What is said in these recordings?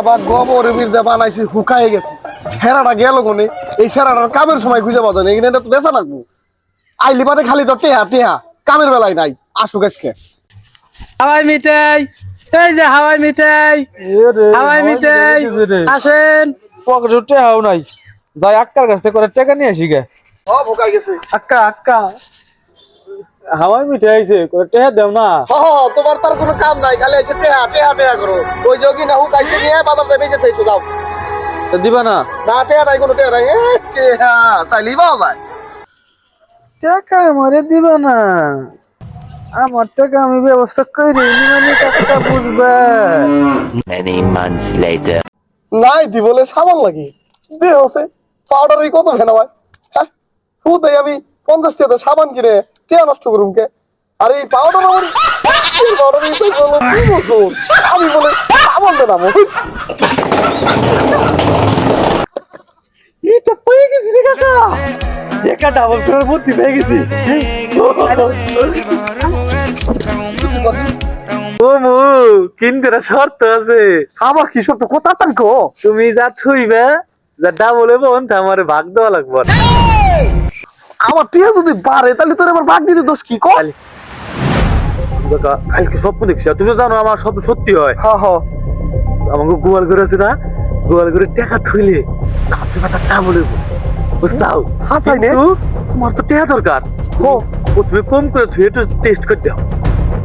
এবার গোবর বিরদে বানাইছি হুকায় গেছে। ছেঁড়াটা গেল কোনে? এই ছেঁড়াটার কামের সময় খুঁজে পাওয়া যায় এখানে তো বেচা লাগবো। আইলি বাদে খালি তো টেহা টেহা কামের বেলায় নাই। আসুক আজকে হাওয়াই মিঠাই এই যে হাওয়াই মিঠাই হাওয়াই মিঠাই আসেন। পকেটে টেহাও নাই। যাই আক্কার কাছ থেকে করে টাকা নিয়ে আসি গে। ও হুকায় গেছে। আক্কা আক্কা। হাওয়াই মিঠে আইছে করে টেহা দেও না। হ হ, তোমার তার কোনো কাম নাই খালি এসে টেহা টেহা টেহা করো। ওই যোগী না হুকাইছে নিয়ে বাজার বেঁচে থাইছো যাও। তা দিবা না? না টেহা নাই কোনো টেহা নাই। এ, টেহা চাইলেই পাওয়া যায় টাকা আমারে দিবা না। আমার টাকা আমি ব্যবস্থা করে মানে টাকাটা বুঝবা। Many months later. নাই দি বলে সাবান লাগে। দে হচ্ছে পাউডারই কত ভেনা ভাই? হ্যাঁ? আমি পঞ্চাশ টাকা সাবান কিনে টিয়া নষ্ট করুম কে? আর এই পাউডার আমার পাউডার এই তো বছর আমি বলে সাবান দেন এটা পেয়ে গেছি রে কাকা। টাকা ডাবল করার বুদ্ধি পেয়ে গেছি। ও কিন্তু শর্ত আছে। আমার কি সত্য কথা তারিখ তুমি যা থুইবে যা ডাবল তা আমার ভাগ দেওয়া লাগবে। আমার টিয়া যদি বাড়ে তাহলে তোর আমার ভাগ দিতে দোষ কি? কর কাকা, কালকে স্বপ্ন দেখছি তুমি তো জানো আমার স্বপ্ন সত্যি হয়। হ্যাঁ হ্যাঁ আমাকে গোয়াল করে আছে না? গোয়াল করে টাকা থইলে চাপে পাতা ডাবল হইব। বুঝতাও হাসাই নে। তোমার তো টাকা দরকার। ও প্রথমে কম করে ধুয়ে একটু টেস্ট করে দাও।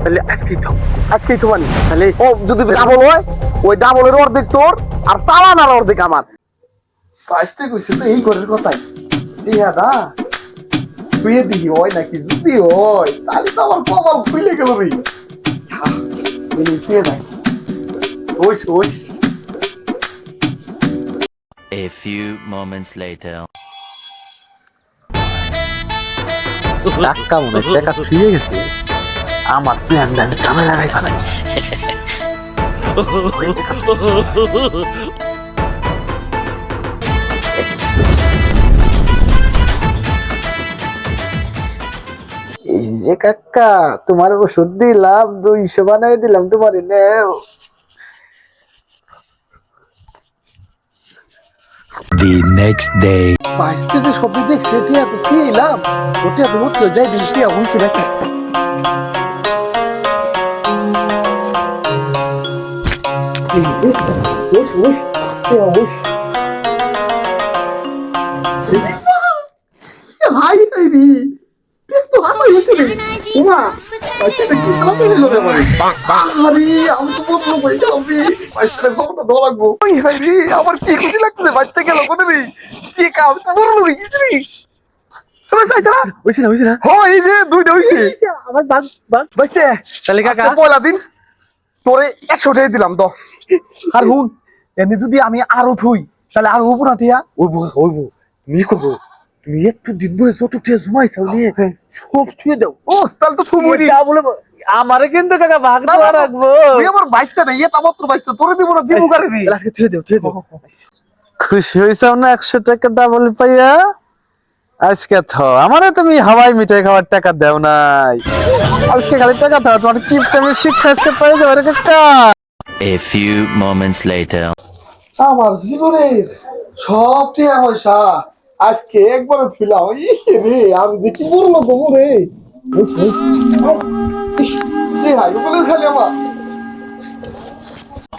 তাহলে আজকে দাও আজকেই তো তাহলে ও যদি ডাবল হয় ওই ডাবলের অর্ধেক তোর আর চালান আর অর্ধেক আমার। ফাইসতে কইছে তো এই ঘরের কথাই। টিয়া দা তুই দিহি হয় নাকি যদি হয় তাহলে তো আমার কপাল খুলে গেল রে তুই নাই ওই ওই A few moments later. টাকা মনে হয় টাকা ফিরে গেছে আমার প্ল্যান আমি কামে লাগাই ফেলাই যে কাকা তোমার ওষুধ দিলাম দুইশো বানাই দিলাম তোমার নেও। The next day. বাইসকে যে শব্দ দেখছে টিয়া তো তুই এলাম ওটা তো মত যাই দিন টিয়া হইছে নাকি এই যে, ওই ওই টিয়া ওই হাই হাই রে দেখ তো আমার হইছে রে উমা বাচ্চা কি কথা হলো রে মানে আরে আমি তো বলব ভাই আমি বাচ্চাটা খবরটা দেওয়া লাগবো। ওই হাই রে আমার কি খুশি লাগতেছে? বাচ্চা গেল কোনে রে কি কাম? তো বড় হয়ে রে একশো টাকা দিলাম তো আর হুন এমনি যদি আমি আরও থুই তাহলে আর হব না টিয়া? ওইবো ওইবো তুমি করব। তুমি একটু দিন ধরে যত টিয়া জমাইছাও নিয়ে সব ছুঁয়ে দাও। ও তাহলে তো থুবই ওইটা বলে আমারে কিন্তু কাকা ভাগ না, দেওয়া রাখব। তুই আমার বাইশটা নেই এটা মাত্র বাইশটা তোরে দিব না দিব গাড়ি রে আজকে ছুঁয়ে দাও ছুঁয়ে দাও। খুশি হয়েছাও না একশো টাকা ডাবল পাইয়া? আজকে থ আমারে তুমি হাওয়াই মিঠাই খাওয়ার টাকা দেও নাই। আজকে খালি টাকা দাও তোমার কিপটা আমি শিক্ষা আজকে পাই যাব রে কাকা। A few moments later. আমার জীবনের সব টিয়া পয়সা আজকে একবারে ই রে আমি দেখি বলল তো রে হাই বলে খালি আমার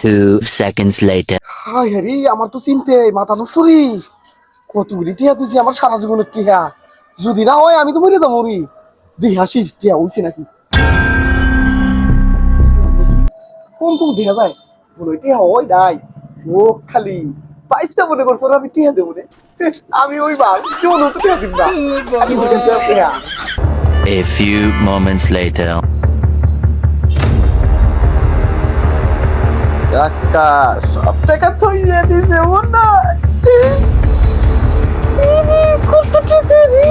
Two seconds later. হাই হারি আমার তো চিনতে মাথা নষ্ট রে। কতগুলি টিয়া তুই আমার সারা জীবনের টিয়া যদি না হয় আমি তো মরে যাব রে। দেখি হাসিস টিয়া হইছে নাকি? কোন কোন দেখা যায়? মনে হয় টিয়া হয় নাই। ও খালি পাইসটা মনে করছ আমি টিহা দেবো রে আমি ওই বা কেউ তো দিব না। আমি A few moments later. কাকা সব টাকা থইয়ে দিছে কত টাকা রে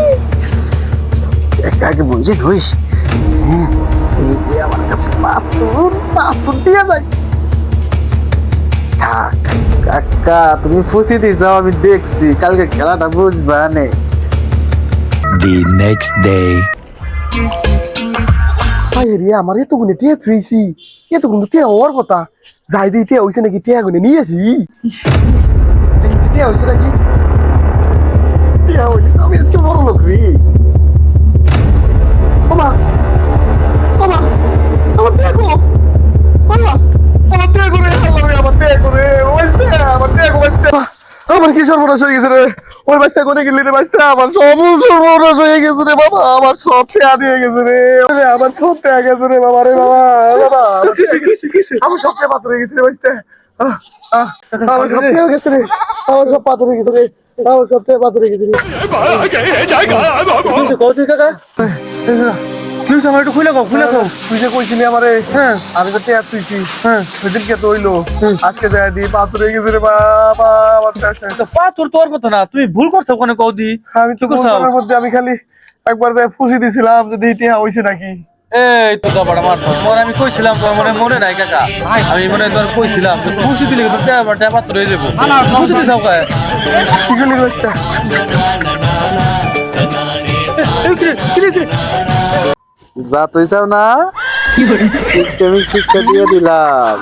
কাকে বুঝে নইস এই যে আমার কাছে পাথর পাথর দিয়ে যায় থাক, কাকা তুমি ফুসি দিছ আমি দেখছি। কালকে খেলাটা বুঝবা নে। The next day. হাই রে আমার এত গুনে টিয়া থুইছি। এত গুনে টিয়া হওয়ার কথা। যাই দিয়ে টিয়া হইছে নাকি টিয়া গুনে নিয়ে আসি। দেখছি টিয়া হইছে নাকি? টিয়া হইছে আমি আজকে বড় লোক রে। ওমা ওমা আমার টিয়া আমার কি সর্বনাশ হয়ে গেছে রে ওই বাচ্চা কোনে গেলি রে বাচ্চা আমার সব সর্বনাশ হয়ে গেছে রে বাবা আমার সব টেয়া দিয়ে গেছে রে আমার সব টেয়া গেছে রে বাবা রে বাবা বাবা আমার সব টেয়া পাথর হয়ে গেছে রে বাচ্চা আমার সব টেয়া গেছে রে আমার সব পাথর হয়ে গেছে রে আমার সব টেয়া পাথর হয়ে গেছে রে কৌতুক কাকা আমার একটু খুলে কও খুলে কও। তুই যে কইছিলি আমারে হ্যাঁ। আমি তো টেয়া তুইছি। হ্যাঁ। সেদিন কে তো হইল। আজকে যায় দি পাথর হয়ে গেছে রে বাবা আমার টেয়া তো পা তোর কথা না তুমি ভুল করছ ওখানে কৌদি আমি তো কি মধ্যে আমি খালি একবার যায় ফুসি দিছিলাম যদি টেয়া হইছে নাকি। এই তো মনে আমি কইছিলাম তোর মনে মনে নাই কাকা। আমি মনে হয় তোর কইছিলাম যে খুশি দিলে হয়ে যাব। খুশি দিতে যাও কায়। কি করলি যা তুই চাও না সিস্টেমিক শিক্ষা দিয়ে দিলাম।